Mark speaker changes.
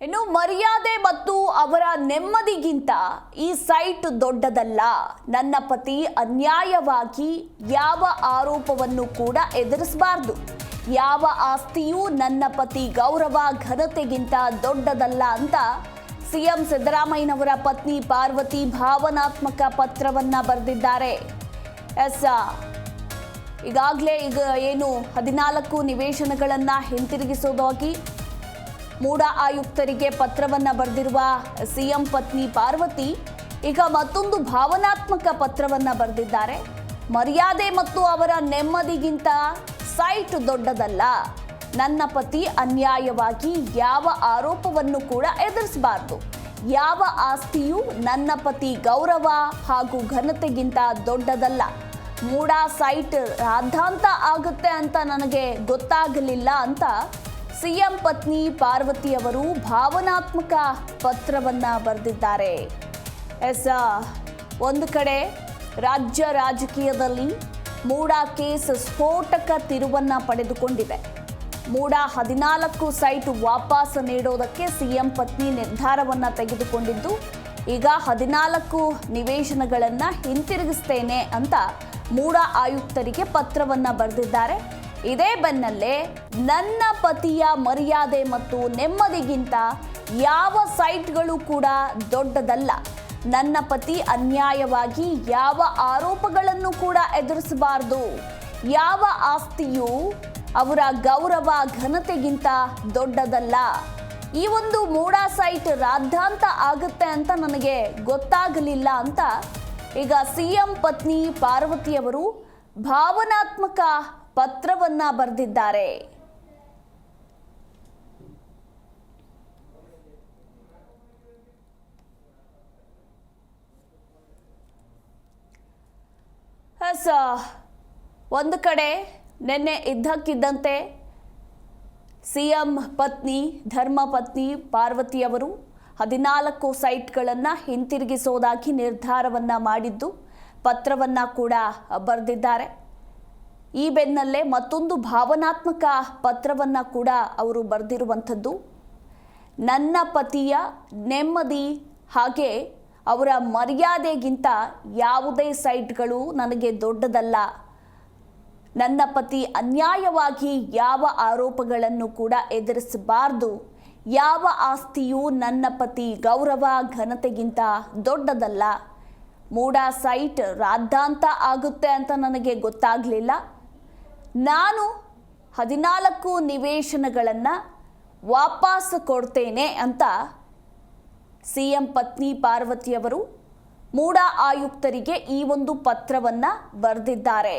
Speaker 1: ಇನ್ನು ಮರ್ಯಾದೆ ಮತ್ತು ಅವರ ನೆಮ್ಮದಿಗಿಂತ ಈ ಸೈಟ್ ದೊಡ್ಡದಲ್ಲ. ನನ್ನ ಪತಿ ಅನ್ಯಾಯವಾಗಿ ಯಾವ ಆರೋಪವನ್ನು ಕೂಡ ಎದುರಿಸಬಾರ್ದು. ಯಾವ ಆಸ್ತಿಯೂ ನನ್ನ ಪತಿ ಗೌರವ, ಘನತೆಗಿಂತ ದೊಡ್ಡದಲ್ಲ ಅಂತ ಸಿಎಂ ಸಿದ್ದರಾಮಯ್ಯನವರ ಪತ್ನಿ ಪಾರ್ವತಿ ಭಾವನಾತ್ಮಕ ಪತ್ರವನ್ನ ಬರೆದಿದ್ದಾರೆ. ಎಸ್ ಈಗಾಗಲೇ ಈಗ ಏನು ಹದಿನಾಲ್ಕು ನಿವೇಶನಗಳನ್ನು ಹಿಂತಿರುಗಿಸೋದಾಗಿ ಮೂಡ ಆಯುಕ್ತರಿಗೆ ಪತ್ರವನ್ನ ಬರೆದಿರುವ ಸಿಎಂ ಪತ್ನಿ ಪಾರ್ವತಿ ಈಗ ಮತ್ತೊಂದು ಭಾವನಾತ್ಮಕ ಪತ್ರವನ್ನ ಬರೆದಿದ್ದಾರೆ. ಮರ್ಯಾದೆ ಮತ್ತು ಅವರ ನೆಮ್ಮದಿಗಿಂತ ಸೈಟ್ ದೊಡ್ಡದಲ್ಲ. ನನ್ನ ಪತಿ ಅನ್ಯಾಯವಾಗಿ ಯಾವ ಆರೋಪವನ್ನು ಕೂಡ ಎದುರಿಸಬಾರದು. ಯಾವ ಆಸ್ತಿಯು ನನ್ನ ಪತಿ ಗೌರವ ಹಾಗೂ ಘನತೆಗಿಂತ ದೊಡ್ಡದಲ್ಲ. ಮೂಡಾ ಸೈಟ್ ರಾದ್ಧಾಂತ ಆಗುತ್ತೆ ಅಂತ ನನಗೆ ಗೊತ್ತಾಗಲಿಲ್ಲ ಅಂತ ಸಿಎಂ ಪತ್ನಿ ಪಾರ್ವತಿ ಅವರು ಭಾವನಾತ್ಮಕ ಪತ್ರವನ್ನ ಬರೆದಿದ್ದಾರೆ. ಎಸ್ ಒಂದು ಕಡೆ ರಾಜ್ಯ ರಾಜಕೀಯದಲ್ಲಿ ಮೂಡ ಕೇಸ್ ಸ್ಫೋಟಕ ತಿರುವನ್ನ ಪಡೆದುಕೊಂಡಿದೆ. ಮೂಡ ಹದಿನಾಲ್ಕು ಸೈಟ್ ವಾಪಸ್ ನೀಡೋದಕ್ಕೆ ಸಿಎಂ ಪತ್ನಿ ನಿರ್ಧಾರವನ್ನ ತೆಗೆದುಕೊಂಡಿದ್ದು, ಈಗ ಹದಿನಾಲ್ಕು ನಿವೇಶನಗಳನ್ನು ಹಿಂತಿರುಗಿಸ್ತೇನೆ ಅಂತ ಮೂಡ ಆಯುಕ್ತರಿಗೆ ಪತ್ರವನ್ನ ಬರೆದಿದ್ದಾರೆ. ಇದೇ ಬೆನ್ನಲ್ಲೇ ನನ್ನ ಪತಿಯ ಮರ್ಯಾದೆ ಮತ್ತು ನೆಮ್ಮದಿಗಿಂತ ಯಾವ ಸೈಟ್ಗಳು ಕೂಡ ದೊಡ್ಡದಲ್ಲ. ನನ್ನ ಪತಿ ಅನ್ಯಾಯವಾಗಿ ಯಾವ ಆರೋಪಗಳನ್ನು ಕೂಡ ಎದುರಿಸಬಾರದು. ಯಾವ ಆಸ್ತಿಯು ಅವರ ಗೌರವ, ಘನತೆಗಿಂತ ದೊಡ್ಡದಲ್ಲ. ಈ ಒಂದು ಮೂಡಾ ಸೈಟ್ ರಾದ್ಧಾಂತ ಆಗುತ್ತೆ ಅಂತ ನನಗೆ ಗೊತ್ತಾಗಲಿಲ್ಲ ಅಂತ ಈಗ ಸಿಎಂ ಪತ್ನಿ ಪಾರ್ವತಿಯವರು ಭಾವನಾತ್ಮಕ ಪತ್ರವನ್ನ ಬರೆದಿದ್ದಾರೆ. ಒಂದು ಕಡೆ ನಿನ್ನೆ ಇದ್ದಕ್ಕಿದ್ದಂತೆ ಸಿಎಂ ಪತ್ನಿ, ಧರ್ಮ ಪತ್ನಿ ಪಾರ್ವತಿಯವರು ಹದಿನಾಲ್ಕು ಸೈಟ್ಗಳನ್ನು ಹಿಂತಿರುಗಿಸೋದಾಗಿ ನಿರ್ಧಾರವನ್ನು ಮಾಡಿದ್ದು, ಪತ್ರವನ್ನು ಕೂಡ ಬರೆದಿದ್ದಾರೆ. ಈ ಬೆನ್ನಲ್ಲೇ ಮತ್ತೊಂದು ಭಾವನಾತ್ಮಕ ಪತ್ರವನ್ನ ಕೂಡ ಅವರು ಬರೆದಿರುವಂಥದ್ದು. ನನ್ನ ಪತಿಯ ನೆಮ್ಮದಿ ಹಾಗೆ ಅವರ ಮರ್ಯಾದೆಗಿಂತ ಯಾವುದೇ ಸೈಟ್ಗಳು ನನಗೆ ದೊಡ್ಡದಲ್ಲ. ನನ್ನ ಪತಿ ಅನ್ಯಾಯವಾಗಿ ಯಾವ ಆರೋಪಗಳನ್ನು ಕೂಡ ಎದುರಿಸಬಾರದು. ಯಾವ ಆಸ್ತಿಯೂ ನನ್ನ ಪತಿ ಗೌರವ, ಘನತೆಗಿಂತ ದೊಡ್ಡದಲ್ಲ. ಮೂಡಾ ಸೈಟ್ ರಾದ್ಧಾಂತ ಆಗುತ್ತೆ ಅಂತ ನನಗೆ ಗೊತ್ತಾಗಲಿಲ್ಲ. ನಾನು ಹದಿನಾಲ್ಕು ನಿವೇಶನಗಳನ್ನು ವಾಪಸ್ ಕೊಡ್ತೇನೆ ಅಂತ ಸಿ ಎಂ ಪತ್ನಿ ಪಾರ್ವತಿಯವರು ಮೂಡ ಆಯುಕ್ತರಿಗೆ ಈ ಒಂದು ಪತ್ರವನ್ನು ಬರೆದಿದ್ದಾರೆ.